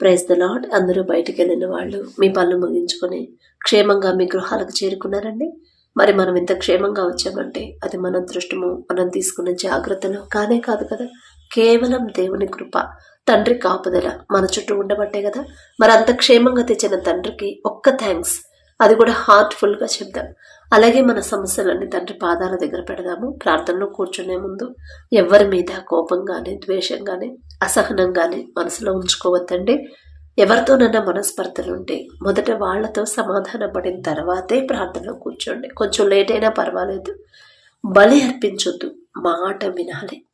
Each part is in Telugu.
ప్రైజ్ ద లాడ్ అందరూ బయటికి వెళ్ళిన వాళ్ళు మీ పనులు ముగించుకొని క్షేమంగా మీ గృహాలకు చేరుకున్నారండి. మరి మనం ఇంత క్షేమంగా వచ్చామంటే అది మన దృష్టము మనం తీసుకున్న జాగ్రత్తలు కానే కాదు కదా. కేవలం దేవుని కృప తండ్రి కాపుదల మన చుట్టూ ఉండబట్టే కదా. మరి అంత క్షేమంగా తెచ్చిన తండ్రికి ఒక్క థ్యాంక్స్ అది కూడా హార్ట్ఫుల్గా చెప్దాం. అలాగే మన సమస్యలన్నీ తండ్రి పాదాల దగ్గర పెడదాము. ప్రార్థనలో కూర్చునే ముందు ఎవరి మీద కోపం కానీ ద్వేషం కానీ అసహనం కానీ మనసులో ఉంచుకోవద్దండి. ఎవరితోనైనా మనస్పర్ధలు ఉంటే మొదట వాళ్ళతో సమాధాన పడిన తర్వాతే ప్రార్థనలో కూర్చోండి. కొంచెం లేట్ అయినా పర్వాలేదు. బలి అర్పించొద్దు. మాట వినాలి.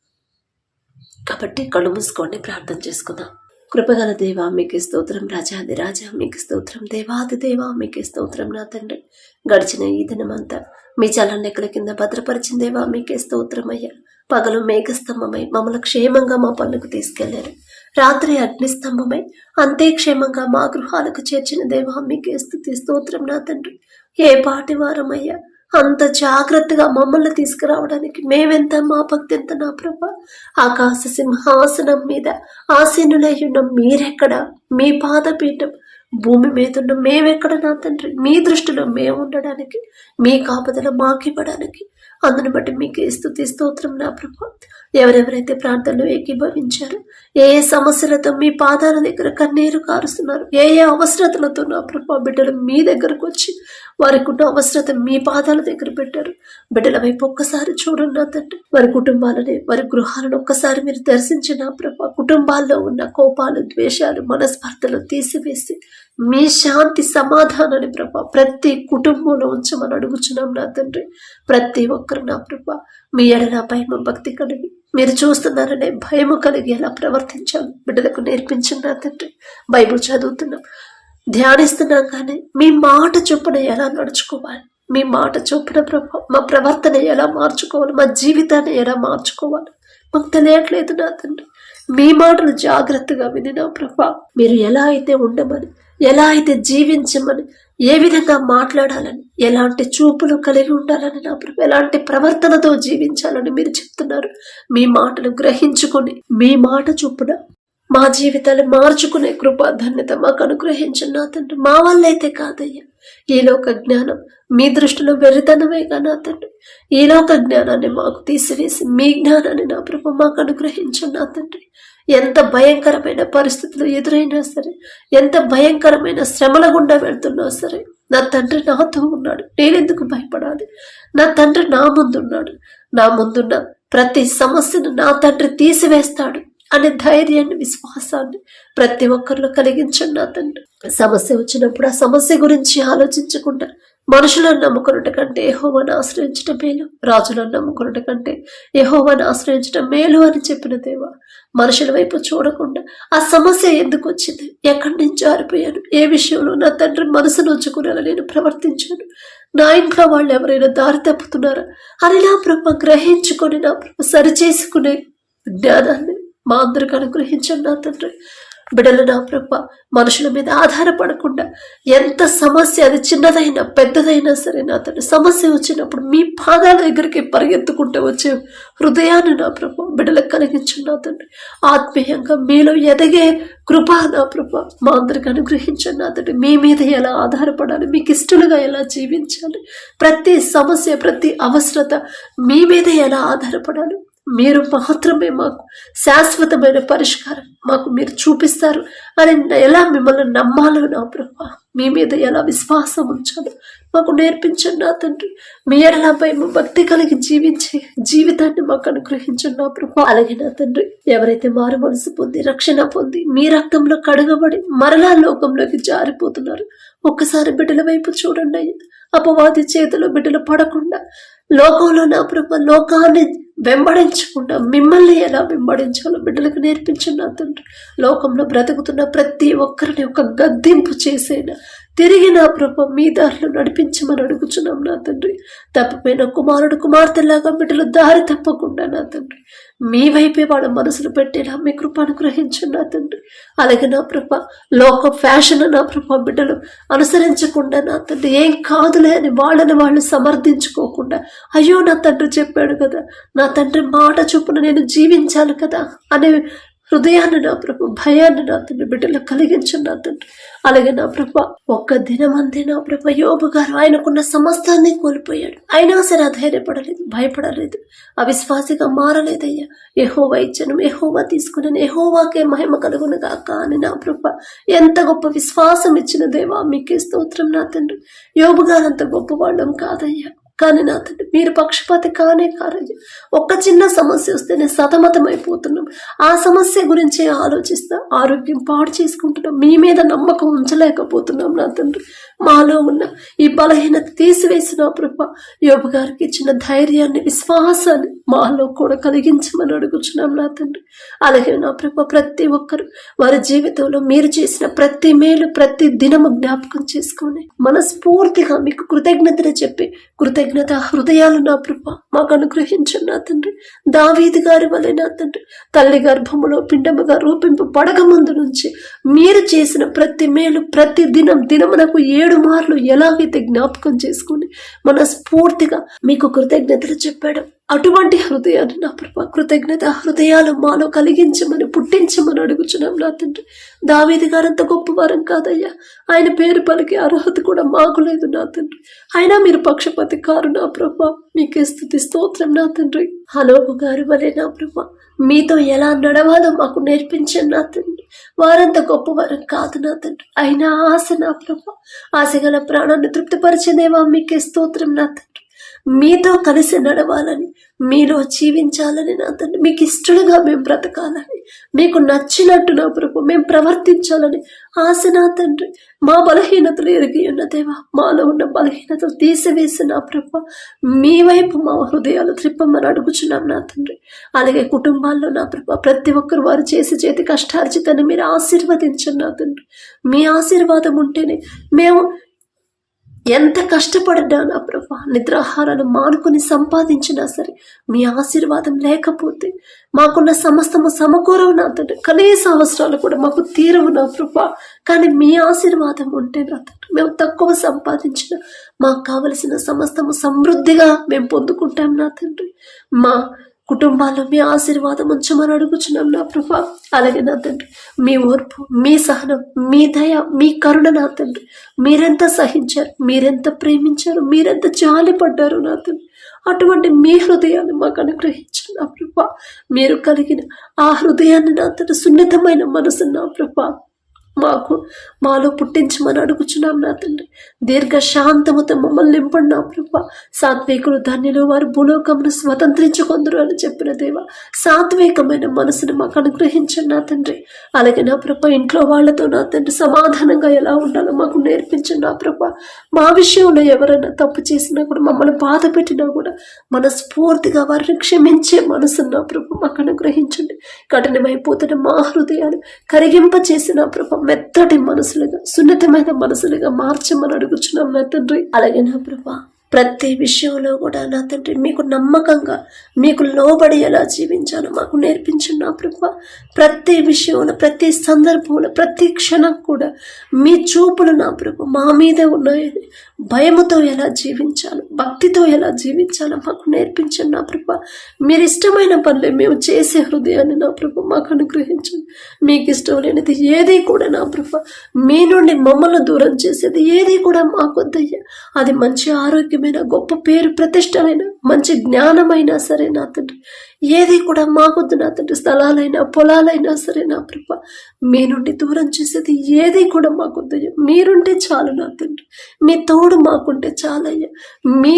కాబట్టి కళ్ళు మూసుకోండి ప్రార్థన చేసుకుందాం. కృపగల దేవా మీకు స్తోత్రం. రాజాది రాజా మీకు స్తోత్రం. దేవాది దేవా మీకు స్తోత్రం. నా తండ్రి గడిచిన ఈ దినమంతా మీ చల్లనెక్కల కింద భద్రపరిచిన దేవా మీకే స్తోత్రం అయ్యా పగలు మేఘస్తంభమై మమ్మల్ని క్షేమంగా మా పనులకు తీసుకెళ్ళారు. రాత్రి అగ్నిస్తంభమై అంతే క్షేమంగా మా గృహాలకు చేర్చిన దేవా మీకే స్థుతి స్తోత్రం నా తండ్రి. ఏ పాటి వారమయ్యా అంత జాగ్రత్తగా మమ్మల్ని తీసుకురావడానికి మేమెంత మా భక్తి ఎంత నా ప్రభ? ఆకాశ సింహాసనం మీద ఆసీనులై ఉన్న మీరెక్కడ? మీ పాదపీఠం భూమి మీద ఉన్న మేమెక్కడ నా తండ్రి? మీ దృష్టిలో మేము ఉండడానికి మీ కాపుదల మాకివ్వడానికి అందుని బట్టి మీకు స్థుతి స్తోత్రం నా ప్రభ. ఎవరెవరైతే ప్రాంతాల్లో ఏకీభవించారు ఏ ఏ సమస్యలతో మీ పాదాల దగ్గర కన్నీరు కారుస్తున్నారు ఏ ఏ అవసరతలతో నా ప్రభ బిడ్డలు మీ దగ్గరకు వచ్చి వారి ఉన్న అవసరత మీ పాదాల దగ్గర పెట్టారు. బిడ్డల వైపు ఒక్కసారి చూడండి తండ్రి వారి కుటుంబాలని వారి గృహాలను ఒక్కసారి మీరు దర్శించిన ప్రభా కుటుంబాల్లో ఉన్న కోపాలు ద్వేషాలు మనస్పర్ధలు తీసివేసి మీ శాంతి సమాధానాన్ని ప్రభా ప్రతి కుటుంబంలో ఉంచమని అడుగుచున్నాం నా తండ్రి. ప్రతి ఒక్కరు నా ప్రభా మీ ఎడల భయం భక్తి కలిగి మీరు చూస్తున్నారనే భయము కలిగి ఎలా ప్రవర్తించాలి? బిడ్డలకు నేర్పించిన నా తండ్రి. బైబుల్ చదువుతున్నాం. ధ్యానిస్తున్నాం కానీ మీ మాట చొప్పున ఎలా నడుచుకోవాలి? మీ మాట చొప్పున ప్రభ మా ప్రవర్తన ఎలా మార్చుకోవాలి? మా జీవితాన్ని ఎలా మార్చుకోవాలి? మాకు తెలియట్లేదు నా తండ్రి. మీ మాటలు జాగ్రత్తగా విని నా ప్రభా మీరు ఎలా అయితే ఉండమని ఎలా అయితే జీవించమని ఏ విధంగా మాట్లాడాలని ఎలాంటి చూపులు కలిగి ఉండాలని నా ప్రభు ఎలాంటి ప్రవర్తనతో జీవించాలని మీరు చెప్తున్నారు. మీ మాటను గ్రహించుకొని మీ మాట చొప్పున మా జీవితాలు మార్చుకునే కృపా ధన్యత మాకు అనుగ్రహించిన నా తండ్రి. మా వల్ల అయితే కాదయ్యా. ఈ లోక జ్ఞానం మీ దృష్టిలో వెరితనమేగా నా తండ్రి. ఈ లోక జ్ఞానాన్ని మాకు తీసివేసి మీ జ్ఞానాన్ని నా ప్రభు మాకు అనుగ్రహించు నా తండ్రి. ఎంత భయంకరమైన పరిస్థితులు ఎదురైనా సరే ఎంత భయంకరమైన శ్రమల గుండా వెళ్తున్నా సరే నా తండ్రి నాతో ఉన్నాడు. నేనెందుకు భయపడాలి? నా తండ్రి నా ముందున్నాడు. నా ముందున్న ప్రతి సమస్యను నా తండ్రి తీసివేస్తాడు. అనే ధైర్యాన్ని విశ్వాసాన్ని ప్రతి ఒక్కరిలో కలిగించండి నా తండ్రి. సమస్య వచ్చినప్పుడు ఆ సమస్య గురించి ఆలోచించకుండా మనుషులను నమ్ముకున్నట కంటే యహోవను ఆశ్రయించడం మేలు. రాజులను నమ్ముకున్నట కంటే యహోవను ఆశ్రయించడం మేలు అని చెప్పిన దేవా మనుషుల వైపు చూడకుండా ఆ సమస్య ఎందుకు వచ్చింది? ఎక్కడి నుంచి జారిపోయాను ఏ విషయంలో నా తండ్రి మనసు నొచ్చుకునేలా నేను ప్రవర్తించాను నా ఇంట్లో వాళ్ళు ఎవరైనా దారి తప్పుతున్నారా? అని నా ప్రభ గ్రహించుకొని నా బ్రహ్మ సరిచేసుకునే జ్ఞానాన్ని మా అందరికి అనుగ్రహించండి నా తండ్రి. బిడ్డలు నా ప్రభ మనుషుల మీద ఆధారపడకుండా ఎంత సమస్య అది చిన్నదైనా పెద్దదైనా సరే నా తండ్రి సమస్య వచ్చినప్పుడు మీ పాదాల దగ్గరికి పరిగెత్తుకుంటూ వచ్చే హృదయాన్ని నా ప్రభ బిడ్డలకు కలిగించండి నా తండ్రి. ఆత్మీయంగా మీలో ఎదగే కృప నా ప్రభ మా అందరికి అనుగ్రహించండి నా తండ్రి. మీ మీద ఎలా ఆధారపడాలి మీకు ఇష్టలుగా ఎలా జీవించాలి ప్రతి సమస్య ప్రతి అవసరత మీ మీద ఎలా ఆధారపడాలి మీరు మాత్రమే మాకు శాశ్వతమైన పరిష్కారం మాకు మీరు చూపిస్తారు. అని ఎలా మిమ్మల్ని నమ్మాలో నా ప్రభా మీ మీద ఎలా విశ్వాసం ఉంచాలో మాకు నేర్పించండి నా తండ్రి. మీ ఎలా భయం భక్తి కలిగి జీవించే జీవితాన్ని మాకు అనుగ్రహించండి నా ప్రభా. అలాగే నా తండ్రి ఎవరైతే మారు మనసు పొంది రక్షణ పొంది మీ రక్తంలో కడగబడి మరలా లోకంలోకి జారిపోతున్నారు ఒక్కసారి బిడ్డల వైపు చూడండి అపవాది చేతిలో బిడ్డలు పడకుండా లోకంలో నా ప్రభ లోకాన్ని వెంబడించకుండా మిమ్మల్ని ఎలా వెంబడించాలో బిడ్డలకు నేర్పించిన తండ్రి. లోకంలో బ్రతుకుతున్న ప్రతి ఒక్కరిని ఒక గద్దింపు చేసేనా? తిరిగి నా ప్రభ మీ దారిలో నడిపించమని అడుగుచున్నాం నా తండ్రి. తప్పిపోయిన కుమారుడు కుమార్తెలాగా బిడ్డలు దారి తప్పకుండా నా తండ్రి. మీ వైపే వాళ్ళ మనసులు పెట్టేలా మీ కృప అనుగ్రహించండి నా తండ్రి. అలాగే నా ప్రభ లోక ఫ్యాషన్ నా ప్రభ బిడ్డలు అనుసరించకుండా నా తండ్రి. ఏం కాదులే అని వాళ్ళని వాళ్ళు సమర్థించుకోకుండా అయ్యో నా తండ్రి చెప్పాడు కదా నా తండ్రి మాట చొప్పున నేను జీవించాలి కదా అనే హృదయాన్ని నా ప్రభు భయాన్ని నా తండ్రి బిడ్డలు కలిగించండి నా తండ్రి. అలాగే నా ప్రభ ఒక్క దినం అంతే నా ప్రభ యోబు గారు ఆయనకున్న సమస్తాన్ని కోల్పోయాడు. అయినా సరే అధైర్యపడలేదు భయపడలేదు అవిశ్వాసిగా మారలేదయ్యా. ఎహోవా ఇచ్చను ఎహోవా తీసుకున్నాను ఎహోవాకే మహిమ కలుగును కాక అని నా ప్రభ. ఎంత గొప్ప విశ్వాసం ఇచ్చిన దేవా మీకే స్తోత్రం నా తండ్రి. యోబు గారు అంత గొప్పవాళ్ళం కాదయ్యా. కానీ నా తండ్రి మీరు పక్షపాతి కానే కారయ్య. ఒక్క చిన్న సమస్య వస్తేనే సతమతమైపోతున్నాం. ఆ సమస్య గురించి ఆలోచిస్తా ఆరోగ్యం పాడు చేసుకుంటున్నాం. మీ మీద నమ్మకం ఉంచలేకపోతున్నాం నా తండ్రి. మాలో ఉన్న ఈ బలహీనత తీసివేసిన ప్రభ. యోబు గారికి ఇచ్చిన ధైర్యాన్ని విశ్వాసాన్ని మాలో కూడా కలిగించమని అడుగుచున్నాం నా తండ్రి. అలాగే నా ప్రభ ప్రతి ఒక్కరు వారి జీవితంలో మీరు చేసిన ప్రతి మేలు ప్రతి దినము జ్ఞాపకం చేసుకొని మనస్ఫూర్తిగా మీకు కృతజ్ఞతలు చెప్పి కృతజ్ఞత హృదయాలు నా ప్రభ మాకు అనుగ్రహించండి నా తండ్రి. దావీది గారి వలె నా తండ్రి తల్లి గర్భములో పిండముగా రూపింపు పడక ముందు నుంచి మీరు చేసిన ప్రతి మేలు ప్రతి దినం దినమునకు ఏడు మార్లు ఎలాగైతే జ్ఞాపకం చేసుకుని మనస్ఫూర్తిగా మీకు కృతజ్ఞతలు చెప్పాడు. అటువంటి హృదయాన్ని నా ప్రభా కృతజ్ఞత హృదయాలు మాలో కలిగించమని పుట్టించమని అడుగుచున్నాం నా తండ్రి. దావీది గారంత గొప్పవారం కాదయ్యా. ఆయన పేరు పలికి అర్హత కూడా మాకు లేదు నా తండ్రి. అయినా మీరు పక్షపతి కారు నా ప్రభా. మీకే స్థుతి స్తోత్రం నా తండ్రి. హలోపు గారు వలే నా ప్రభా. మీతో ఎలా నడవాలో మాకు నేర్పించండి నా తండ్రి. వారంత గొప్పవారం కాదు నా తండ్రి. అయినా ఆశ నా ప్రభా. ఆశ గల ప్రాణాన్ని తృప్తిపరిచేదేవా? మీకే స్తోత్రం నా తండ్రి. మీతో కలిసి నడవాలని మీలో జీవించాలని నా తండ్రి మీకు ఇష్టడుగా మేము బ్రతకాలని మీకు నచ్చినట్టు నా ప్రభు మేము ప్రవర్తించాలని ఆశ నా తండ్రి. మా బలహీనతలు ఎరిగి ఉన్న దేవా మాలో ఉన్న బలహీనతలు తీసివేసి నా ప్రభు మీ వైపు మా హృదయాలు త్రిప్పమని అడుగుచున్నాం నా తండ్రి. అలాగే కుటుంబాల్లో నా ప్రభు ప్రతి ఒక్కరు వారు చేసి చేతి కష్టార్జితాన్ని మీరు ఆశీర్వదించండి నా తండ్రి. మీ ఆశీర్వాదం ఉంటేనే మేము ఎంత కష్టపడ్డా నా ప్రభా నిద్రాహారాలు మానుకొని సంపాదించినా సరే మీ ఆశీర్వాదం లేకపోతే మాకున్న సమస్తము సమకూరవు నా తండ్రి కనీస అవసరాలు కూడా మాకు తీరవు నా ప్రభా. కానీ మీ ఆశీర్వాదం ఉంటే నా తండ్రి మేము తక్కువ సంపాదించిన మాకు కావలసిన సమస్తము సమృద్ధిగా మేము పొందుకుంటాం నా తండ్రి. మా కుటుంబాల్లో మీ ఆశీర్వాదం ఉంచమని అడుగుచున్నాం నా ప్రభా. అలాగే నా తండ్రి మీ ఓర్పు మీ సహనం మీ దయ మీ కరుణ నా తండ్రి. మీరెంత సహించారు మీరెంత ప్రేమించారు మీరెంత జాలిపడ్డారు నా తండ్రి. అటువంటి మీ హృదయాన్ని మాకు అనుగ్రహించండి నా ప్రభా. మీరు కలిగిన ఆ హృదయాన్ని నా తండ్రి సున్నితమైన మనసు నా ప్రభా. మాకు మాలో పుట్టించమని అడుగుచున్నాం నా తండ్రి. దీర్ఘశాంతముతో మమ్మల్ని నింపండి నా ప్రభ. సాత్వికులు ధన్యులు వారు భూలోకమును స్వతంత్రించుకొందరు అని చెప్పిన దేవ. సాత్వికమైన మనసును మాకు అనుగ్రహించండి నా తండ్రి. అలాగే నా ప్రభ ఇంట్లో వాళ్ళతో నా తండ్రి సమాధానంగా ఎలా ఉండాలో మాకు నేర్పించండి నా ప్రభ. మా విషయంలో ఎవరైనా తప్పు చేసినా కూడా మమ్మల్ని బాధ పెట్టినా కూడా మనస్ఫూర్తిగా వారిని క్షమించే మనసు నా ప్రభ మాకు అనుగ్రహించండి. కఠినమైపోతున్న మా హృదయాలు కరిగింప చేసిన ప్రభ మెత్తటి మనసులుగా సున్నితమైన మనసులుగా మార్చమని అడుగుచున్నాం నా తండ్రి. అలాగే నా ప్రభా ప్రతి విషయంలో కూడా నా తండ్రి మీకు నమ్మకంగా మీకు లోబడి ఎలా జీవించాలో మాకు నేర్పించండి నా ప్రభు. ప్రతి విషయంలో ప్రతి సందర్భంలో ప్రతి క్షణం కూడా మీ చూపులు నా ప్రభు మా మీదే ఉన్నాయని భయముతో ఎలా జీవించాలో భక్తితో ఎలా జీవించాలో మాకు నేర్పించండి నా ప్రభ. మీరు ఇష్టమైన పనులే మేము చేసే హృదయాన్ని నా ప్రభ మాకు అనుగ్రహించండి. మీకు ఇష్టం లేనిది ఏది కూడా నా ప్రభ. మీ నుండి మమ్మల్ని దూరం చేసేది ఏది కూడా మాకొద్దయ్యా అది మంచి ఆరోగ్యమైన గొప్ప పేరు ప్రతిష్టమైన మంచి జ్ఞానమైనా సరే నా తండ్రి ఏది కూడా మాకొద్దు నా తండ్రి స్థలాలైనా పొలాలైనా సరే నా ప్రభ మీ నుండి దూరం చేసేది ఏది కూడా మాకొద్దయ్యా. మీరుంటే చాలు నా తండ్రి మీ తోడు మాకుంటే చాలయ్యా. మీ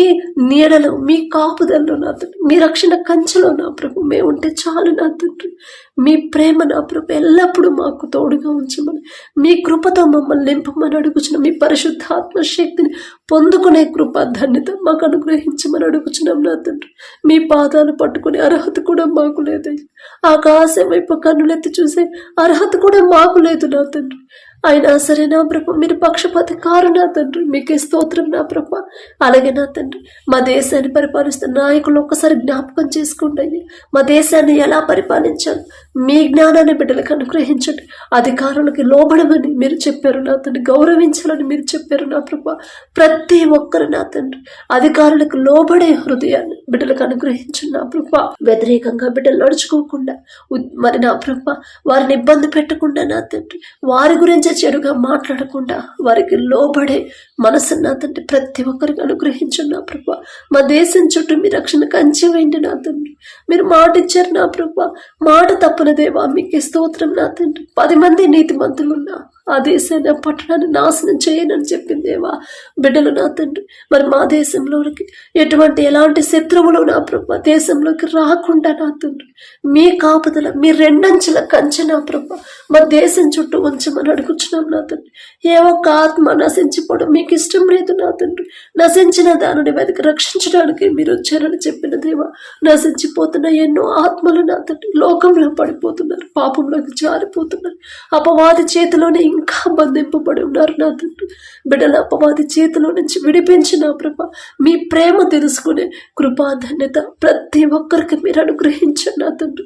నీడలో మీ కాపుదల్లో నా తండ్రి మీ రక్షణ కంచెలో నా ప్రభు మేము ఉంటే చాలు నా తండ్రి. మీ ప్రేమ నా ప్రభు ఎల్లప్పుడూ మాకు తోడుగా ఉంచమని మీ కృపతో మమ్మల్ని నింపమని అడుగుచున్న. మీ పరిశుద్ధాత్మ శక్తిని పొందుకునే కృప ధన్యత మాకు అనుగ్రహించమని అడుగుచున్నాం. నా తండ్రి. మీ పాదాలు పట్టుకునే అర్హత కూడా మాకు లేదయ్యా. ఆకాశం వైపు కన్నులెత్తి చూసే అర్హత కూడా మాకు లేదు నా తండ్రి. అయినా సరే నా ప్రభ మీరు పక్షపాత కారు నా తండ్రి. మీకే స్తోత్రం నా ప్రభ. అలాగే నా తండ్రి మా దేశాన్ని పరిపాలిస్తున్న నాయకులు ఒక్కసారి జ్ఞాపకం చేసుకోండి మా దేశాన్ని ఎలా పరిపాలించాలి మీ జ్ఞానాన్ని బిడ్డలకు అనుగ్రహించండి. అధికారులకి లోబడమని మీరు చెప్పారు నా తండ్రి గౌరవించాలని మీరు చెప్పారు నా ప్రభ. ప్రతి ఒక్కరు నా తండ్రి అధికారులకు లోబడే హృదయాన్ని బిడ్డలకు అనుగ్రహించండి నా ప్రభ. వ్యతిరేకంగా బిడ్డలు నడుచుకోకుండా మరి నా ప్రభ వారిని ఇబ్బంది పెట్టకుండా నా తండ్రి వారి గురించి చెడుగా మాట్లాడకుండా వారికి లోబడే మనసు నా తండ్రి ప్రతి ఒక్కరికి అనుగ్రహించండి నా ప్రభ. మా దేశం చుట్టూ మీ రక్షణ కంచె వేయండి నా తండ్రి. మీరు మాట ఇచ్చారు నా ప్రభ. మాట తప్పన దేవా మీకు స్తోత్రం నా తండ్రి. పది మంది నీతిమంతులున్నా ఆ దేశాన్ని ఆ పట్టణాన్ని నాశనం చేయనని చెప్పిందేవా? బిడ్డలు నా తండ్రి మరి మా దేశంలోకి ఎటువంటి ఎలాంటి శత్రువులు నా ప్రభ దేశంలోకి రాకుండా నా తండ్రి. మీ కాపుదల మీ రెండంచెల కంచె నా ప్రభ. మా దేశం చుట్టూ ఉంచమని అడుగుచున్నాం నా తండ్రి. ఏ ఒక్క ఆత్మ నశించిపోవడం మీకు ఇష్టం లేదు నా తండ్రి. నశించిన దానిని వెతికి రక్షించడానికి మీరు వచ్చారని చెప్పిన దేవా నశించిపోతున్న ఎన్నో ఆత్మలు నా తండ్రి. లోకంలో పడిపోతున్నారు పాపంలోకి జారిపోతున్నారు. అపవాది చేతిలోనే ఇంకా బంధింపబడి ఉన్నారు నా తండ్రి. బిడ్డల అపవాది చేతిలో నుంచి విడిపించిన ప్రభ మీ ప్రేమ తెలుసుకునే కృపాధన్యత ప్రతి ఒక్కరికి మీరు అనుగ్రహించండి నా తండ్రి.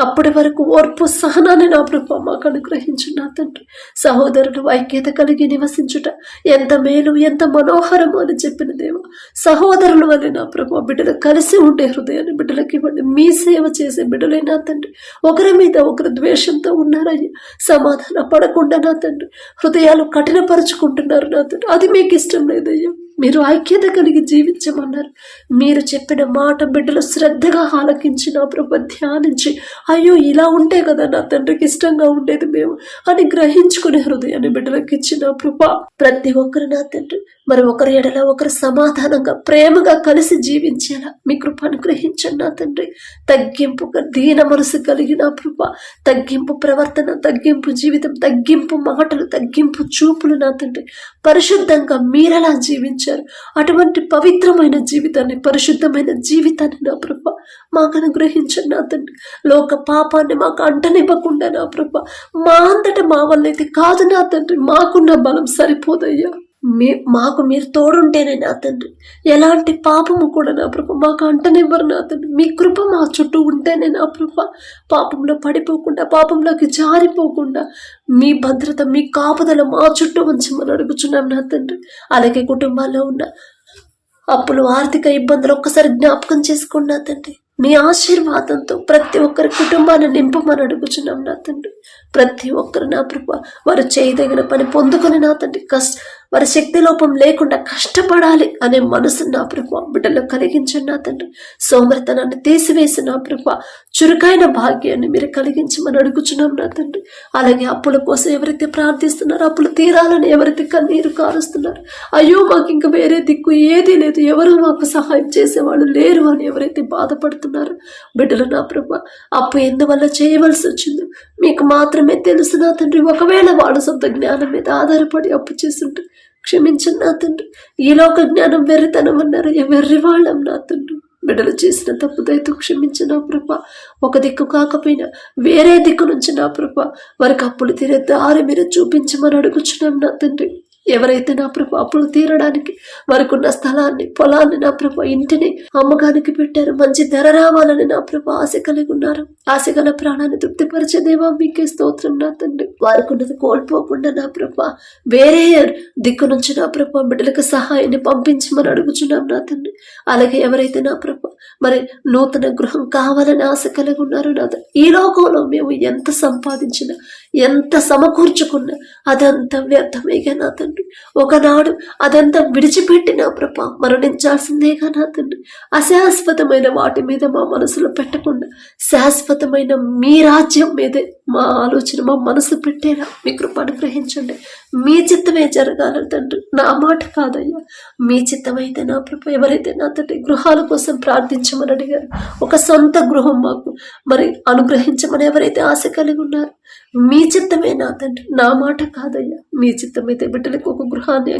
అప్పటి వరకు ఓర్పు సహనాన్ని నా ప్రభు మాకు అనుగ్రహించు నా తండ్రి. సహోదరులు ఐక్యత కలిగి నివసించుట ఎంత మేలు ఎంత మనోహరము అని చెప్పిన దేవ. సహోదరులు వల్ల నా ప్రభు బిడ్డలు కలిసి ఉండే హృదయాన్ని బిడ్డలకి ఇవ్వండి. మీ సేవ చేసే బిడ్డలే నా తండ్రి. ఒకరి మీద ఒకరు ద్వేషంతో ఉన్నారయ్యా. సమాధాన పడకుండా నా తండ్రి. హృదయాలు కఠినపరుచుకుంటున్నారు నా తండ్రి. అది మీకు ఇష్టం లేదయ్యా. మీరు ఐక్యత కలిగి జీవించమన్నారు. మీరు చెప్పిన మాట బిడ్డలు శ్రద్ధగా ఆలకించి నా ప్రభు ధ్యానించి అయ్యో ఇలా ఉంటే కదా నా తండ్రికి ఇష్టంగా ఉండేది మేము అని గ్రహించుకునే హృదయాన్ని బిడ్డలకు ఇచ్చిన కృప. ప్రతి ఒక్కరు నా తండ్రి మరి ఒకరి ఎడల ఒకరు సమాధానంగా ప్రేమగా కలిసి జీవించేలా మీ కృప అనుగ్రహించండి నా తండ్రి. తగ్గింపుగా దీన మనసు కలిగిన కృప తగ్గింపు ప్రవర్తన తగ్గింపు జీవితం తగ్గింపు మాటలు తగ్గింపు చూపులు నా తండ్రి. పరిశుద్ధంగా మీరెలా జీవించారు. అటువంటి పవిత్రమైన జీవితాన్ని పరిశుద్ధమైన జీవితాన్ని నా ప్రభ మాకు అనుగ్రహించండి నా తండ్రి. లోక పాపాన్ని మాకు అంటనివ్వకుండా నా ప్రభ. మా అంతట మా వల్ల అయితే కాదు నా తండ్రి. మాకున్న బలం సరిపోదయ్యా. మీ మాకు మీరు తోడుంటేనే నా తండ్రి. ఎలాంటి పాపము కూడా నా ప్రభ మాకు అంటనివ్వరు నా తండ్రి. మీ కృప మా చుట్టూ ఉంటేనే నా ప్రభ. పాపంలో పడిపోకుండా పాపంలోకి జారిపోకుండా మీ భద్రత మీ కాపుదల మా చుట్టూ ఉంచమని అడుగుచున్నాం నా తండ్రి. అలాగే కుటుంబాల్లో ఉన్న అప్పులు ఆర్థిక ఇబ్బందులు ఒక్కసారి జ్ఞాపకం చేసుకున్నా తండ్రి. మీ ఆశీర్వాదంతో ప్రతి ఒక్కరి కుటుంబాన్ని నింపమని అడుగుచున్నాం నా తండ్రి. ప్రతి ఒక్కరు నా ప్రభ వారు చేయదగిన పని పొందుకొని నా తండ్రి కష్ట వారి శక్తి లోపం లేకుండా కష్టపడాలి అనే మనసు నా ప్రభు బిడ్డలో కలిగించండి నా తండ్రి. సోమరితనాన్ని తీసివేసి నా ప్రభు చురుకైన భాగ్యాన్ని మీరు కలిగించమని అడుగుచున్నాం నా తండ్రి. అలాగే అప్పుల కోసం ఎవరైతే ప్రార్థిస్తున్నారో అప్పులు తీరాలని ఎవరైతే కన్నీరు కారుస్తున్నారు అయ్యో మాకు ఇంకా వేరే దిక్కు ఏదీ లేదు. ఎవరు మాకు సహాయం చేసేవాళ్ళు లేరు అని ఎవరైతే బాధపడుతున్నారో బిడ్డలు నా ప్రభు అప్పు ఎందువల్ల చేయవలసి వచ్చిందో మీకు మాత్రమే తెలుసు నా తండ్రి. ఒకవేళ వాళ్ళ సొంత జ్ఞానం మీద ఆధారపడి అప్పు చేస్తుంటే క్షమించండి నా తండ్రి. ఈ లోక జ్ఞానం వెర్రితనం అన్నారు. వెర్రి వాళ్ళం నా తండ్రి. బిడ్డలు చేసిన తప్పుదైతే క్షమించిన నా ప్రభ. ఒక దిక్కు కాకపోయినా వేరే దిక్కు నుంచి నా ప్రభ. వారికి అప్పులు తీరే దారి మీరు చూపించమని అడుగుచున్నాం నా తండ్రి. ఎవరైతే నా ప్రభు అప్పులు తీరడానికి వారికి ఉన్న స్థలాన్ని పొలాన్ని నా ప్రభ ఇంటిని అమ్మకానికి పెట్టారు మంచి ధర రావాలని నా ప్రభు ఆశ కలిగి ఉన్నారు. ఆశ గల ప్రాణాన్ని తృప్తిపరిచే దేవా మీకే స్తోత్రం నా తండ్రి. వారికి ఉన్నది కోల్పోకుండా నా ప్రభ వేరే దిక్కు నుంచి నా ప్రభ బిడ్డలకు సహాయాన్ని పంపించమని అడుగుచున్నాం నా తండ్రి. అలాగే ఎవరైతే నా ప్రభ మరి నూతన గృహం కావాలని ఆశ కలిగి ఉన్నారు నా తండ్రి. ఈ లోకంలో మేము ఎంత సంపాదించినా ఎంత సమకూర్చుకున్నా అదంతా వ్యర్థమేగా నా తండ్రి. ఒకనాడు అదంతా విడిచిపెట్టి నా ప్రభ మరణించాల్సిందేగా నా తండ్రి. అశాశ్వతమైన వాటి మీద మా మనసులో పెట్టకుండా శాశ్వతమైన మీ రాజ్యం మీదే మా ఆలోచన మా మనసు పెట్టేలా మీ కృప అనుగ్రహించండి. మీ చిత్తమే జరగాలి తండ్రి. నా మాట కాదయ్యా. మీ చిత్తమైతే నా ప్రభ ఎవరైతే నా తండ్రి గృహాల కోసం ప్రార్థించమని అడిగారు ఒక సొంత గృహం మాకు మరి అనుగ్రహించమని ఎవరైతే ఆశ కలిగి ఉన్నారు మీ చిత్తమే నా తండ్రి నా మాట కాదయ్యా. మీ చిత్తమైతే బిడ్డలకు ఒక గృహాన్ని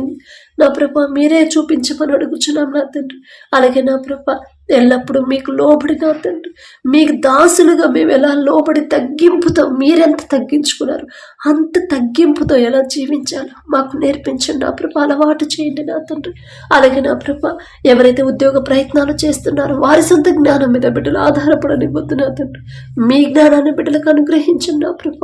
నా ప్రభ మీరే చూపించమని అడుగుచున్నాం నా తండ్రి. అలాగే నా ప్రభ ఎల్లప్పుడూ మీకు లోబడి నా తండ్రి. మీకు దాసులుగా మేము ఎలా లోబడి తగ్గింపుతో మీరెంత తగ్గించుకున్నారు అంత తగ్గింపుతో ఎలా జీవించాలో మాకు నేర్పించండి. నా ప్రభ అలవాటు చేయండి నా తండ్రి. అలాగే నా ప్రభ ఎవరైతే ఉద్యోగ ప్రయత్నాలు చేస్తున్నారో వారి సొంత జ్ఞానం మీద బిడ్డలు ఆధారపడనివ్వద్దు నా తండ్రి. మీ జ్ఞానాన్ని బిడ్డలకు అనుగ్రహించండి నా ప్రభ.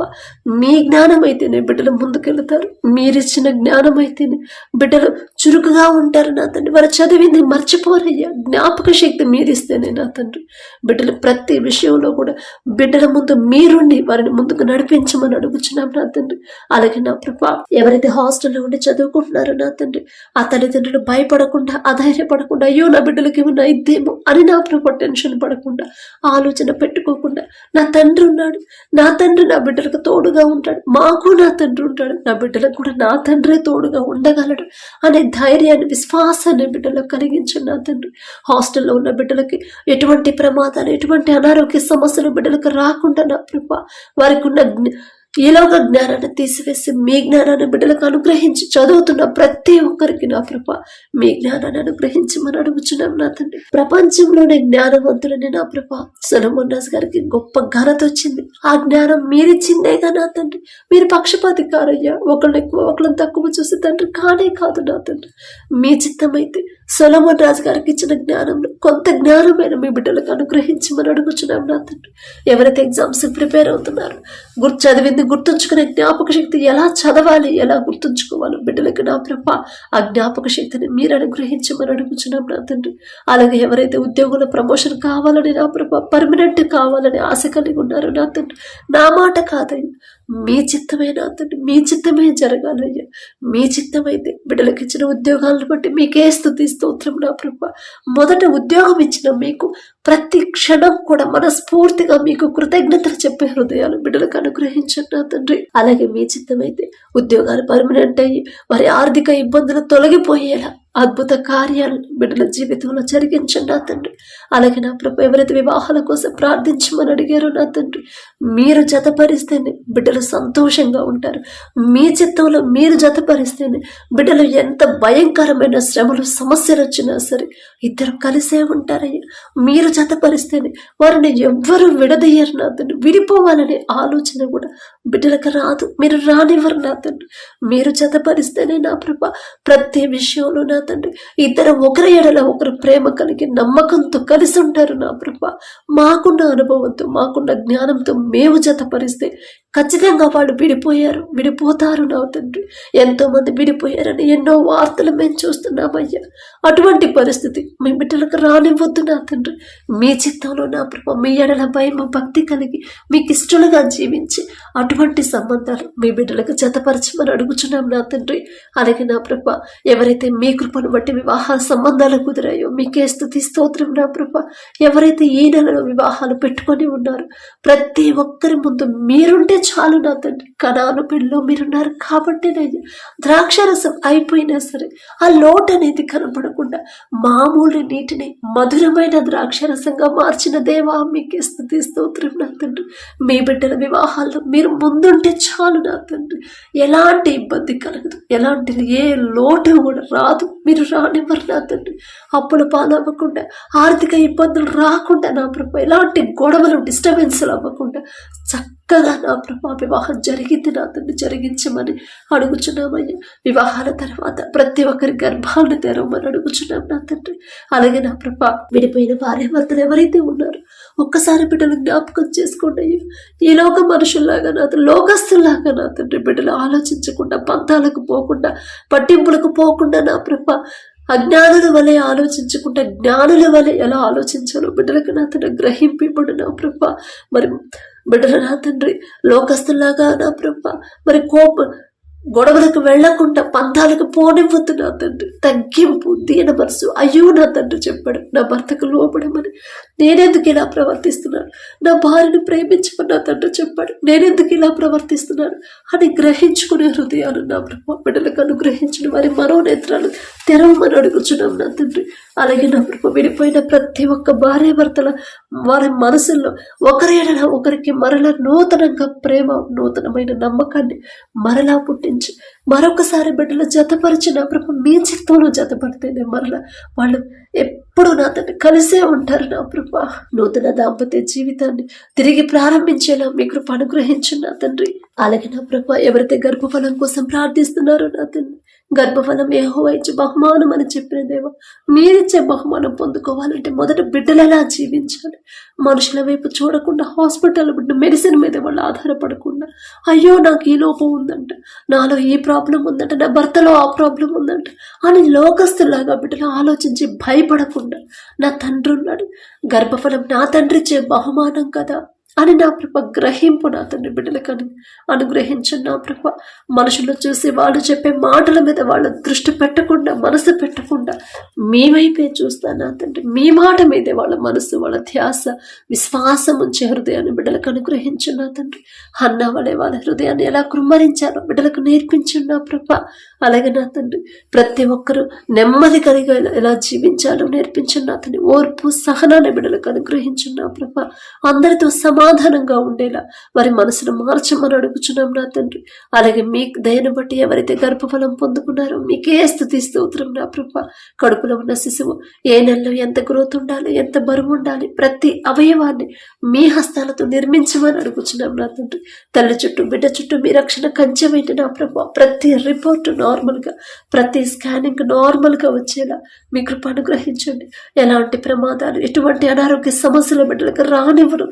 మీ జ్ఞానం అయితేనే బిడ్డలు ముందుకెళ్తారు. మీరిచ్చిన జ్ఞానం అయితేనే బిడ్డలు చురుకుగా ఉంటారు నా తండ్రి. వారు చదివింది మర్చిపోరయ్యా. జ్ఞాపక శక్తి మీరిస్తేనే నా తండ్రి. బిడ్డలు ప్రతి విషయంలో కూడా బిడ్డల ముందు మీరుండి వారిని ముందుకు నడిపించమని అడుగుచున్నాం నా తండ్రి. అలాగే నా ప్రభా ఎవరైతే హాస్టల్లో ఉండి చదువుకుంటున్నారో నా తండ్రి ఆ తల్లిదండ్రులు భయపడకుండా అధైర్యపడకుండా అయ్యో నా బిడ్డలకి ఏమన్నా ఇద్దేమో అని నా ప్రభా టెన్షన్ పడకుండా ఆలోచన పెట్టుకోకుండా నా తండ్రి ఉన్నాడు. నా తండ్రి నా బిడ్డలకు తోడుగా ఉంటాడు. మాకు నా తండ్రి ఉంటాడు. నా బిడ్డలకు కూడా నా తండ్రే తోడుగా ఉండగలడు అనే ధైర్యాన్ని విశ్వాసాన్ని బిడ్డలకు కలిగించండి నా తండ్రి. హాస్టల్లో ఉన్న బిడ్డలకి ఎటువంటి ప్రమాదాలు ఎటువంటి అనారోగ్య సమస్యలు బిడ్డలకు రాకుండా నా కృప వారికి ఉన్న ఈలోక జ్ఞానాన్ని తీసివేసి మీ జ్ఞానాన్ని బిడ్డలకు అనుగ్రహించి చదువుతున్న ప్రతి ఒక్కరికి నా కృప. మీ జ్ఞానాన్ని అనుగ్రహించి అనుగ్రహించమని అడుగుచున్నాం నా తండ్రి. ప్రపంచంలోనే జ్ఞానవంతులని నా కృప. సొలమన్నాస్ గారికి గొప్ప ఘనత వచ్చింది. ఆ జ్ఞానం మీరిచ్చిందేగా నా తండ్రి? మీరు పక్షపాతి కారయ్యా ఒకళ్ళు ఎక్కువ ఒకళ్ళని తక్కువ చూసి తండ్రి కానే కాదు నా తండ్రి. మీ చిత్తమైతే సొలమోన్ రాజు గారికి ఇచ్చిన జ్ఞానంలో కొంత జ్ఞానమైన మీ బిడ్డలకు అనుగ్రహించి అనుగ్రహించమని అడుగుచున్నాం నా తండ్రి. ఎవరైతే ఎగ్జామ్స్ ప్రిపేర్ అవుతున్నారు గుర్తు చదివింది గుర్తుంచుకునే జ్ఞాపక శక్తి ఎలా చదవాలి ఎలా గుర్తుంచుకోవాలి? బిడ్డలకు నా ప్రభ ఆ జ్ఞాపక శక్తిని మీరు అనుగ్రహించమని అడుగుచున్నాం నా తండ్రి. అలాగే ఎవరైతే ఉద్యోగంలో ప్రమోషన్ కావాలని నా ప్రభ పర్మనెంట్ కావాలని ఆశ కలిగి ఉన్నారో నా తండ్రి నా మాట కాదయ్యా. మీ చిత్తమైన నా మీ చిత్తమే జరగాలయ్యా. మీ చిత్తమైతే బిడ్డలకు ఇచ్చిన ఉద్యోగాలను బట్టి మీకే స్థుతి స్తోత్రం నా ప్రభ. మొదట ఉద్యోగం ఇచ్చిన మీకు ప్రతి క్షణం కూడా మనస్ఫూర్తిగా మీకు కృతజ్ఞతలు చెప్పే హృదయాలు బిడ్డలకు అనుగ్రహించండి నా తండ్రి. అలాగే మీ చిత్తమైతే ఉద్యోగాలు పర్మనెంట్ అయ్యి వారి ఆర్థిక ఇబ్బందులు తొలగిపోయేలా అద్భుత కార్యాలు బిడ్డల జీవితంలో జరిగించండి నా తండ్రి. అలాగే నా ప్రభు ఎవరైతే వివాహాల కోసం ప్రార్థించమని అడిగారో నా తండ్రి మీరు జతపరిస్తేనే బిడ్డలు సంతోషంగా ఉంటారు. మీ చిత్తంలో మీరు జతపరిస్తేనే బిడ్డలు ఎంత భయంకరమైన శ్రమలు సమస్యలు వచ్చినా సరే ఇద్దరు కలిసే ఉంటారయ్యా. మీరు జతపరిస్తేనే వారిని ఎవ్వరూ విడదీయరు నా తండ్రి. విడిపోవాలనే ఆలోచన కూడా బిడ్డలకు రాదు. మీరు రానివ్వరు నా తండ్రి. మీరు జతపరిస్తేనే నా ప్రభ ప్రతి విషయంలో నా తండ్రి. ఇద్దరు ఒకరి ఎడల ఒకరు ప్రేమ కలిగి నమ్మకంతో కలిసి ఉంటారు నా ప్రభ. మాకున్న అనుభవంతో మాకున్న జ్ఞానంతో మేము జతపరిస్తే ఖచ్చితంగా వాళ్ళు విడిపోయారు. విడిపోతారు నా తండ్రి. ఎంతోమంది విడిపోయారని ఎన్నో వార్తలు మేము చూస్తున్నామయ్యా. అటువంటి పరిస్థితి మీ బిడ్డలకు రానివ్వద్దు నా తండ్రి. మీ చిత్తంలో నా ప్రభ మీ ఎడల భయం భక్తి కలిగి మీకు ఇష్టలుగా జీవించి అటువంటి సంబంధాలు మీ బిడ్డలకు జతపరచమని అడుగుచున్నాం నా తండ్రి. అలాగే నా ప్రభ ఎవరైతే మీ కృపను బట్టి వివాహ సంబంధాలు కుదిరాయో మీకే స్థుతి స్తోత్రం నా ప్రభ. ఎవరైతే ఈ నెలలో వివాహాలు పెట్టుకొని ఉన్నారో ప్రతి ఒక్కరి ముందు మీరుంటే చాలు నా తండ్రి. కణాను పెళ్ళిలో మీరున్నారు కాబట్టి నేను ద్రాక్షరసం అయిపోయినా సరే ఆ లోటు అనేది కనపడకుండా మామూలు నీటిని మధురమైన ద్రాక్షరసంగా మార్చిన దేవా మీకే స్థుతి స్తోత్రం నా తండ్రి. మీ బిడ్డల వివాహాల్లో మీరు ముందుంటే చాలు నా తండ్రి. ఎలాంటి ఇబ్బంది కలగదు. ఎలాంటి ఏ లోటు కూడా రాదు. మీరు రానివ్వరు నా తండ్రి. అప్పుల పాలవ్వకుండా ఆర్థిక ఇబ్బందులు రాకుండా నా ప్రభు ఎలాంటి గొడవలు డిస్టర్బెన్స్లు అవ్వకుండా చక్కగా నా ప్రభా వివాహం జరిగింది. నా తండ్రి జరిగించమని అడుగుచున్నామయ్యా. వివాహాల తర్వాత ప్రతి ఒక్కరి గర్భాలను తెరవమని అడుగుచున్నాం నా తండ్రి. అలాగే నా ప్రభా విడిపోయిన భార్య భర్తలు ఎవరైతే ఉన్నారో ఒక్కసారి బిడ్డలు జ్ఞాపకం చేసుకోండి అయ్యా. ఈ లోక మనుషుల్లాగా నా లోకస్తుల్లాగా నా తండ్రి బిడ్డలు ఆలోచించకుండా పంతాలకు పోకుండా పట్టింపులకు పోకుండా నా ప్రభ అజ్ఞానుల వలె ఆలోచించకుండా జ్ఞానుల వలె ఎలా ఆలోచించాలో బిడ్డలకు నా తన గ్రహింపబడు నా ప్రభ. మరి బిడ్డలు నా తండ్రి లోకస్తులాగా నా బ్రహ్మ మరి కోప గొడవలకు వెళ్ళకుండా పంతాలకు పోనివ్వద్దు నా తండ్రి. తగ్గింపు దీన మనసు అయ్యో నా తండ్రి చెప్పాడు. నా భర్తకు లోపడమని నేనెందుకు ఇలా ప్రవర్తిస్తున్నాను? నా భార్యను ప్రేమించమని నా తండ్రి చెప్పాడు. నేనెందుకు ఇలా ప్రవర్తిస్తున్నాను? అని గ్రహించుకునే హృదయాలు నా బ్రహ్మ బిడ్డలకు అనుగ్రహించిన వారి మనోనేత్రాలు తెరవమని అడుగుచున్నాం నా తండ్రి. అలాగే నా బ్రహ్మ విడిపోయిన ప్రతి ఒక్క భార్య భర్తల వారి మనసుల్లో ఒకరి ఒకరికి మరల నూతనంగా ప్రేమ నూతనమైన నమ్మకాన్ని మరలా పుట్టించి మరొకసారి బిడ్డలు జతపరిచిన ప్రభు మీ చిత్తంలో జతపడితేనే మరల వాళ్ళు ఎప్పుడు నా కలిసే ఉంటారు నా ప్రభు. నూతన దాంపత్య జీవితాన్ని తిరిగి ప్రారంభించేలా మీ కృప అనుగ్రహించు నా తండ్రి. అలాగే నా ప్రభు ఎవరైతే గర్భఫలం కోసం ప్రార్థిస్తున్నారో నా తండ్రి గర్భఫలం ఏహో ఇచ్చే బహుమానం అని చెప్పిన దేవ మీరిచ్చే బహుమానం పొందుకోవాలంటే మొదట బిడ్డలు ఎలా జీవించాలి. మనుషుల వైపు చూడకుండా హాస్పిటల్ బిడ్డ మెడిసిన్ మీద వాళ్ళు ఆధారపడకుండా అయ్యో నాకు ఈ లోపం ఉందంట నాలో ఈ ప్రాబ్లం ఉందంట నా భర్తలో ఆ ప్రాబ్లం ఉందంట అని లోకస్తులాగా బిడ్డలు ఆలోచించి భయపడకుండా నా తండ్రి ఉన్నాడు. గర్భఫలం నా తండ్రిచ్చే బహుమానం కదా. అని నా ప్రభ గ్రహింపు నా తండ్రి బిడ్డలకని అనుగ్రహించు నా ప్రభ. మనుషులు చూసి వాళ్ళు చెప్పే మాటల మీద వాళ్ళ దృష్టి పెట్టకుండా మనసు పెట్టకుండా మీ వైపే చూస్తాను నా తండ్రి. మీ మాట మీదే వాళ్ళ మనసు వాళ్ళ ధ్యాస విశ్వాసం ఉంచే హృదయాన్ని బిడ్డలకు అనుగ్రహించు నా తండ్రి. అన్న వాళ్ళే వాళ్ళ హృదయాన్ని ఎలా కృమ్మరించారో బిడ్డలకు నేర్పించు నా ప్రభ. అలాగే నా తండ్రి ప్రతి ఒక్కరూ నెమ్మది కలిగా ఎలా- జీవించాలో నేర్పించిన నా తండ్రి. ఓర్పు సహనాన్ని బిడ్డలకు అనుగ్రహించు నా ప్రభ. అందరితో సమాధానంగా ఉండేలా వారి మనసును మార్చమని అడుగుచున్నాం నా తండ్రి. అలాగే మీ దయను బట్టి ఎవరైతే గర్భఫలం పొందుకున్నారో మీకే స్థుతి స్తోత్రం నా ప్రభ. కడుపులో ఉన్న శిశువు ఏ నెలలో ఎంత గ్రోత్ ఉండాలి ఎంత బరువు ఉండాలి ప్రతి అవయవాన్ని మీ హస్తాలతో నిర్మించమని అడుగుచున్నాం నా తండ్రి. తల్లి చుట్టూ బిడ్డ చుట్టూ మీ రక్షణ కంచెమైంది నా ప్రభ. ప్రతి రిపోర్ట్ నార్మల్గా ప్రతి స్కానింగ్ నార్మల్గా వచ్చేలా మీ కృప అనుగ్రహించండి. ఎలాంటి ప్రమాదాలు ఎటువంటి అనారోగ్య సమస్యల బిడ్డలకు రానివ్వరు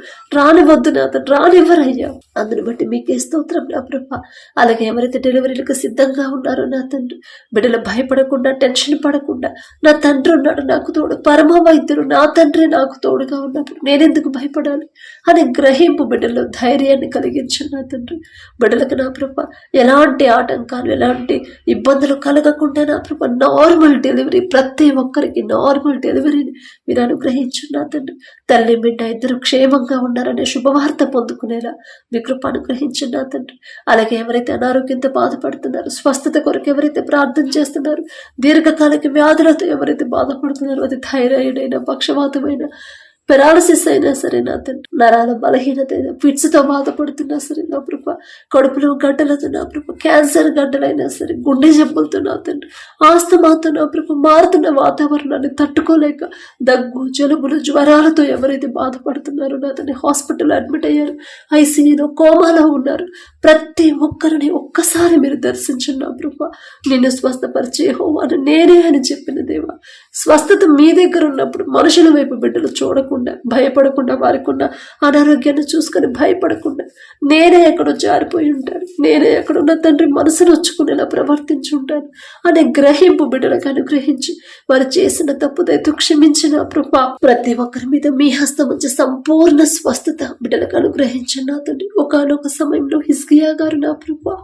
రానివద్దు నా అతను రానివ్వరు అందును అందుని బట్టి మీకే స్తోత్రం నా ప్రభ. అలాగే ఎవరైతే డెలివరీలకు సిద్ధంగా ఉన్నారో నా తండ్రి బిడ్డలు భయపడకుండా టెన్షన్ పడకుండా నా తండ్రి ఉన్నాడు నాకు తోడు పరమ వైద్యుడు నా తండ్రి నాకు తోడుగా ఉన్నప్పుడు నేనెందుకు భయపడాలి? అనే గ్రహింపు బిడ్డలో ధైర్యాన్ని కలిగించు నా తండ్రి. బిడ్డలకు నా ప్రభ ఎలాంటి ఆటంకాలు ఎలాంటి ఇబ్బందులు కలగకుండా నా ప్రభ నార్మల్ డెలివరీ ప్రతి ఒక్కరికి నార్మల్ డెలివరీని మీరు అనుగ్రహించు నా తండ్రి. తల్లి బిడ్డ ఇద్దరు క్షేమంగా ఉన్నారనే శుభవార్త పొందుకునేలా మీ కృప అనుగ్రహించండి నా తండ్రి. అలాగే ఎవరైతే అనారోగ్యంతో బాధపడుతున్నారో స్వస్థత కొరకు ఎవరైతే ప్రార్థన చేస్తున్నారు దీర్ఘకాలిక వ్యాధులతో ఎవరైతే బాధపడుతున్నారో అది థైరాయిడ్ అయినా పక్షవాతమైన పెరాలసిస్ అయినా సరే నా తండ్రి నరాల బలహీనత అయినా ఫిట్స్తో బాధపడుతున్నా సరే నా ప్రభ కడుపులో గడ్డలతో నా ప్రభ క్యాన్సర్ గడ్డలైనా సరే గుండె జబ్బులతో నా తండ్రి ఆస్తమాతో నా ప్రభ మారుతున్న వాతావరణాన్ని తట్టుకోలేక దగ్గు జలుబులు జ్వరాలతో ఎవరైతే బాధపడుతున్నారో నా తండ్రి హాస్పిటల్లో అడ్మిట్ అయ్యారు ఐసీయూలో కోమాలో ఉన్నారు. ప్రతి ఒక్కరిని ఒక్కసారి మీరు దర్శించున్న ప్రభ. నిన్ను స్వస్థపరిచే హోవాను నేనే అని చెప్పిన దేవా. స్వస్థత మీ దగ్గర ఉన్నప్పుడు మనుషుల వైపు బిడ్డలు చూడకుండా భయపడకుండా వారికి ఉన్న అనారోగ్యాన్ని చూసుకొని భయపడకుండా నేనే ఎక్కడో జారిపోయి ఉంటాను. నేనే ఎక్కడున్న తండ్రి మనసును వచ్చుకునేలా ప్రవర్తించి ఉంటాను. అనే గ్రహింపు బిడ్డలకు అనుగ్రహించి వారు చేసిన తప్పుదైతే క్షమించిన ప్రభా ప్రతి ఒక్కరి మీద మీ హస్తం వచ్చి సంపూర్ణ స్వస్థత బిడ్డలకు అనుగ్రహించిన నా తండ్రి. ఒకనొక సమయంలో హిస్కియా గారు నా ప్రభా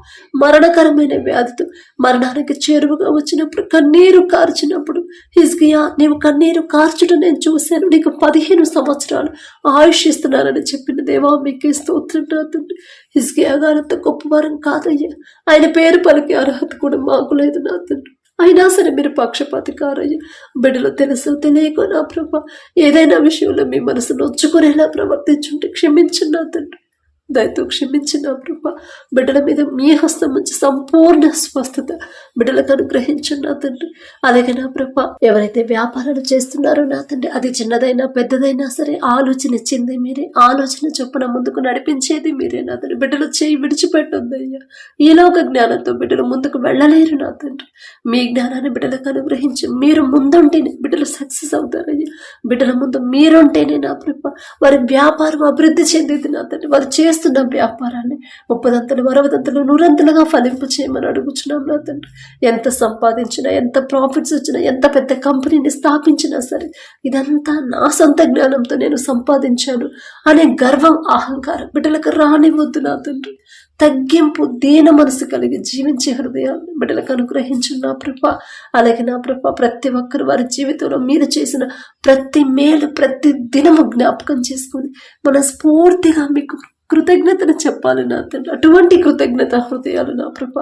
మరణకరమైన వ్యాధితో మరణానికి చేరువగా వచ్చినప్పుడు కన్నీరు కార్చినప్పుడు హిజ్గియా నీవు కన్నీరు కార్చుట నేను చూశాను. నీకు పదిహేను సంవత్సరాలు ఆయుష్ ఇస్తున్నారని చెప్పిన దేవా మీకే స్తోత్రం నా తండ్రి. హిజ్కియా గారంత గొప్పవారం కాదయ్యా. ఆయన పేరు పలికే అర్హత కూడా మాకు లేదు నా తండ్రి. అయినా సరే మీరు పక్షపాతి కారయ్యా. బిడ్డలు తెలుసు తెలియకో నా ప్రభ ఏదైనా విషయంలో మీ మనసు నొచ్చుకునేలా ప్రవర్తించుంటే క్షమించండి నా తండ్రి. దయతో క్షమించిన ప్రభ. బిడ్డల మీద మీ హస్తం నుంచి సంపూర్ణ స్వస్థత బిడ్డలకు అనుగ్రహించండి నా తండ్రి. అలాగే నా ప్రభ ఎవరైతే వ్యాపారాలు చేస్తున్నారో నా తండ్రి అది చిన్నదైనా పెద్దదైనా సరే ఆలోచన ఇచ్చింది మీరే. ఆలోచన చొప్పున ముందుకు నడిపించేది మీరే నా తండ్రి. బిడ్డలు చేయి విడిచిపెట్టొద్దు అయ్యా ఈలోక జ్ఞానంతో బిడ్డలు ముందుకు వెళ్ళలేరు నా తండ్రి. మీ జ్ఞానాన్ని బిడ్డలకు అనుగ్రహించి మీరు ముందుంటేనే బిడ్డలు సక్సెస్ అవుతారయ్యా. బిడ్డల ముందు మీరుంటేనే నా ప్రభ వారి వ్యాపారం అభివృద్ధి చెందేది నా తండ్రి. వారు చేస్తున్నాం వ్యాపారాన్ని ముప్పదంతలు అరవదంతలు నూరంతలుగా ఫలింపు చేయమని అడుగుచున్నాం నా తండ్రి. ఎంత సంపాదించినా ఎంత ప్రాఫిట్స్ వచ్చినా ఎంత పెద్ద కంపెనీని స్థాపించినా సరే ఇదంతా నా సొంత జ్ఞానంతో నేను సంపాదించాను అనే గర్వం అహంకారం బిడ్డలకు రానివద్దు నా తండ్రి. తగ్గింపు దీన మనసు కలిగి జీవించే హృదయాన్ని బిడ్డలకు అనుగ్రహించు నా ప్రభ. అలాగే నా ప్రభ ప్రతి ఒక్కరు వారి జీవితంలో మీరు చేసిన ప్రతి మేలు ప్రతి దినము జ్ఞాపకం చేసుకుని మనస్ఫూర్తిగా మీకు కృతజ్ఞతను చెప్పాలి నా తండ్రి అటువంటి కృతజ్ఞత హృదయాలు నా ప్రభ.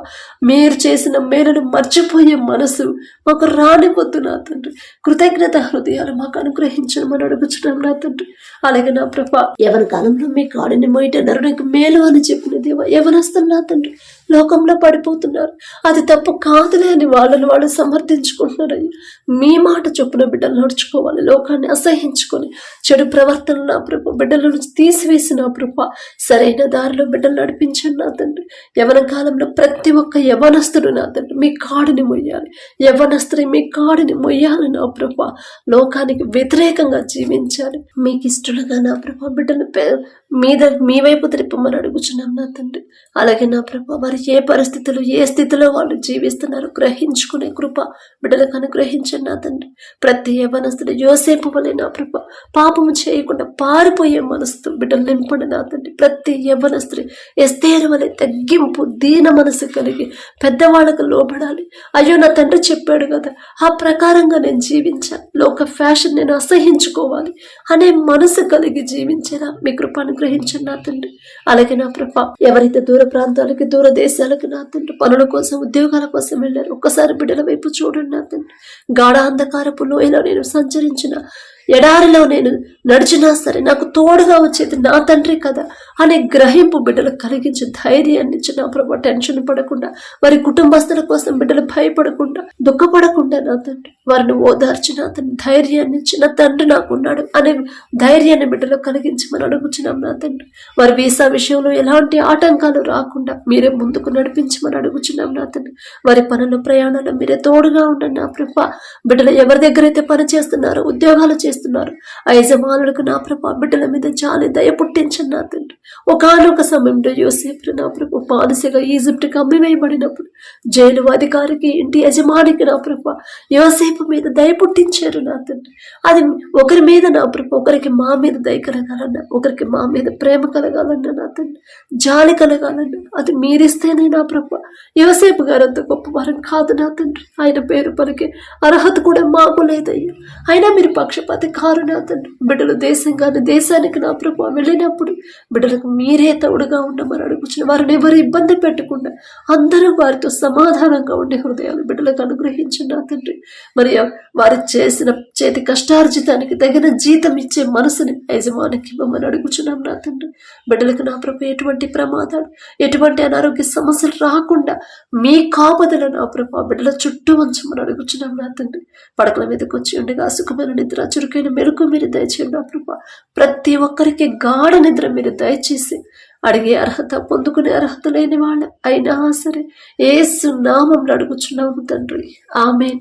మీరు చేసిన మేలను మర్చిపోయే మనసు మాకు రానివద్దు నా తండ్రి. కృతజ్ఞత హృదయాలు మాకు అనుగ్రహించమని అడుగుచున్నాం నా తండ్రి. అలాగే నా ప్రభ ఎవరి కాలంలో మీ కాడిని మోయట నరునికి మేలు అని చెప్పిన దేవ ఎవరొస్తారు నా తండ్రి. లోకంలో పడిపోతున్నారు. అది తప్పు కాదులే అని వాళ్ళని వాళ్ళు సమర్థించుకుంటున్నారు అయ్యా మీ మాట చొప్పున బిడ్డలు నడుచుకోవాలి లోకాన్ని అసహించుకొని చెడు ప్రవర్తన నా ప్రభ బిడ్డల నుంచి తీసివేసి నా ప్రభ. సరైన దారిలో బిడ్డలు నడిపించండి నా తండ్రి. యవన కాలంలో ప్రతి ఒక్క యవనస్తుడు నా తండ్రి మీ కాడిని మొయ్యాలి. యవనస్త్రి మీ కాడిని మొయ్యాలి నా ప్రభ. లోకానికి వ్యతిరేకంగా జీవించాలి. మీకు ఇష్టలుగా నా ప్రభ బిడ్డలు మీద మీ వైపు తిప్పమని అడుగుచున్నాం నా తండ్రి. అలాగే నా ప్రభ వారు ఏ పరిస్థితులు ఏ స్థితిలో వాళ్ళు జీవిస్తున్నారు గ్రహించుకునే కృప బిడ్డలకు అనుగ్రహించండి నా తండ్రి. ప్రతి యవనస్తుడు యోసేపు వలె నా ప్రభ పాపము చేయకుండా పారిపోయే మనసుతో బిడ్డలు నింపండి నా తండ్రి. ప్రతి యవనస్తుడి ఎస్తేరు వలె తగ్గింపు దీన మనసు కలిగి పెద్దవాళ్ళకు లోబడాలి. అయ్యో నా తండ్రి చెప్పాడు కదా ఆ ప్రకారంగా నేను జీవించాను లోక ఫ్యాషన్ నేను అసహించుకోవాలి. అనే మనసు కలిగి జీవించేలా మీ కృప అనుగ్రహించండి నా తండ్రి. అలాగే నా ప్రభ ఎవరైతే దూర ప్రాంతాలకి దూర దేశాలకు నా తండ్రి పనుల కోసం ఉద్యోగాల కోసం వెళ్ళారు ఒక్కసారి బిడ్డల వైపు చూడండి నా తండ్రి. గాఢ అంధకారపు లోయలో నేను సంచరించిన ఎడారిలో నేను నడిచినా సరే నాకు తోడుగా వచ్చేది నా తండ్రి కదా అనే గ్రహింపు బిడ్డలకు కలిగించి ధైర్యాన్ని ఇచ్చి నా ప్రభా టెన్షన్ పడకుండా వారి కుటుంబస్తుల కోసం బిడ్డలు భయపడకుండా దుఃఖపడకుండా నా తండ్రి వారిని ఓదార్చి నా తండ్రి ధైర్యాన్ని ఇచ్చి నా తండ్రి నాకున్నాడు అనే ధైర్యాన్ని బిడ్డలకు కలిగించి మనం అడుగుచున్నాం నా తండ్రి. వారి వీసా విషయంలో ఎలాంటి ఆటంకాలు రాకుండా మీరే ముందుకు నడిపించి మనం అడుగుచున్నాం నా తండ్రి. వారి పనుల ప్రయాణాలు మీరే తోడుగా ఉండండి నా ప్రభా. బిడ్డలు ఎవరి దగ్గర అయితే పని చేస్తున్నారో ఉద్యోగాలు చేస్తున్నారు ఆ యజమానులకు నా ప్రభా బిడ్డల మీద జాలి దయ పుట్టించండి నా తండ్రి. ఒకనొక సమయంలో యోసేపు నా ప్రభు బానిసగా ఈజిప్ట్కి అమ్మివేయబడినప్పుడు జైలు అధికారికి ఇంటి యజమానికి నా ప్రభ యోసేపు మీద దయ పుట్టించారు నా తండ్రి. అది ఒకరి మీద నా ప్రభ ఒకరికి మా మీద దయ కలగాలన్నా ఒకరికి మా మీద ప్రేమ కలగాలన్న నా తండ్రి. జాలి కలగాలన్నా అది మీరిస్తేనే నా ప్రభ. యోసేపు గారు అంత గొప్ప వరం కాదు నా తండ్రి. ఆయన పేరు పలికే అర్హత కూడా మాకు లేదయ్యా. అయినా మీరు పక్షపాతి కారు నా తండ్రి బిడ్డలు దేశంగాని దేశానికి నా ప్రభు వెళ్ళినప్పుడు బిడ్డలకు మీరే తోడుగా ఉండమని అడుగుచిన వారిని ఎవరు ఇబ్బంది పెట్టకుండా అందరూ వారితో సమాధానంగా ఉండే హృదయాలు బిడ్డలకు అనుగ్రహించిన తండ్రి. మరి వారు చేసిన చేతి కష్టార్జితానికి తగిన జీతం ఇచ్చే మనసుని యజమానికి మమ్మల్ని అడుగుచున్నాం నా తండ్రి. బిడ్డలకు నా ప్రభు ఎటువంటి ప్రమాదాలు ఎటువంటి అనారోగ్య సమస్యలు రాకుండా మీ కాపదల నా ప్రభు బిడ్డల చుట్టూ ఉంచమని అడుగుచున్నాం నా తండ్రి. పడకల మీదకి వచ్చి ఉండగా సుఖమైన నిద్ర చురుకైన మెరుగు మీరు దయచేయండి నా ప్రభు. ప్రతి ఒక్కరికి గాఢ నిద్ర మీరు దయచేసి అడిగే అర్హత పొందుకునే అర్హత లేని వాళ్ళ అయినా సరే ఏసు నామంలో అడుగుచున్నాము తండ్రి. ఆమెన్.